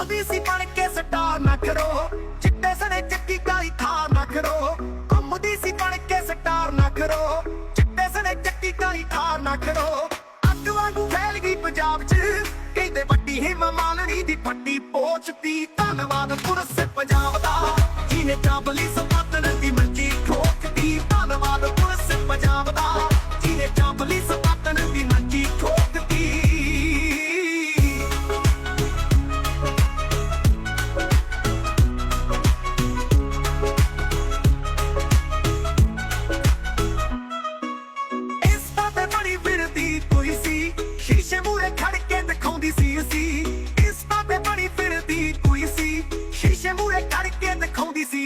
ਘੁੰਮਦੀ ਸੀ ਬਣ ਕੇ ਸਟਾਰ ਨਾ ਕਰੋ। ਚਿੱਟੇ ਸਣੇ ਚੱਕੀ ਕਾਲੀ ਥਾਰ ਨਾ ਕਰੋ। ਘੁੰਮਦੀ ਸੀ ਬਣ ਕੇ ਸਟਾਰ ਨਾ ਚਿੱਟੇ ਸਣੇ ਚੱਕੀ ਕਾਲੀ ਥਾਰ ਨਾ ਅੱਗ ਵਾਂਗੂ ਫੈਲ ਗਈ ਪੰਜਾਬ 'ਚ। ਕਹਿੰਦੇ ਵੱਡੀ ਹਿੰਮ ਮਾਲਣੀ ਦੀ ਫੱਟੀ ਪੋਚਦੀ ਧੰਨਵਾਦ ਪੁਰਸ ਪੰਜਾਬ ਦਾ। ਜਿਹਨੇ ਚਾਬਲੀ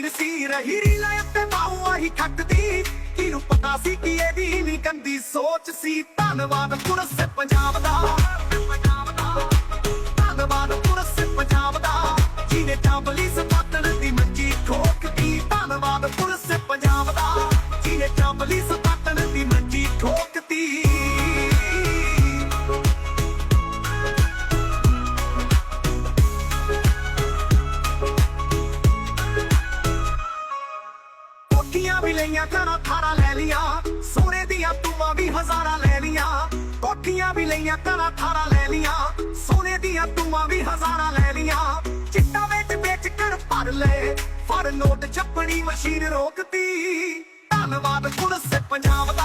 ਦਿਖਾਉਂਦੀ ਸੀ ਰਹੀ ਰੀਲਾ ਉੱਤੇ ਬਾਹੂ ਆਹੀ ਖੱਟਦੀ ਕਿਹਨੂੰ ਪਤਾ ਸੀ ਕਿ ਇਹਦੀ ਨਹੀਂ ਗੰਦੀ ਸੋਚ ਸੀ ਧੰਨਵਾਦ ਪੁਰਸ ਕੋਠੀਆਂ ਵੀ ਲਈਆਂ ਘਰਾਂ ਥਾਰਾਂ ਲੈ ਲੀਆਂ ਸੋਨੇ ਦੀਆਂ ਤੂਆਂ ਵੀ ਹਜ਼ਾਰਾਂ ਲੈ ਲੀਆਂ ਕੋਠੀਆਂ ਵੀ ਲਈਆਂ ਘਰਾਂ ਥਾਰਾਂ ਲੈ ਲੀਆਂ ਸੋਨੇ ਦੀਆਂ ਤੂਆਂ ਵੀ ਹਜ਼ਾਰਾਂ ਲੈ ਲੀਆਂ ਚਿੱਟਾ ਵਿੱਚ ਵੇਚ ਕਰ ਭਰ ਲੈ ਫੜ ਨੋਟ ਛੱਪਣੀ ਮਸ਼ੀਨ ਰੋਕਦੀ ਧੰਨਵਾਦ ਪੁਲਿਸ ਪੰਜਾਬ ਦਾ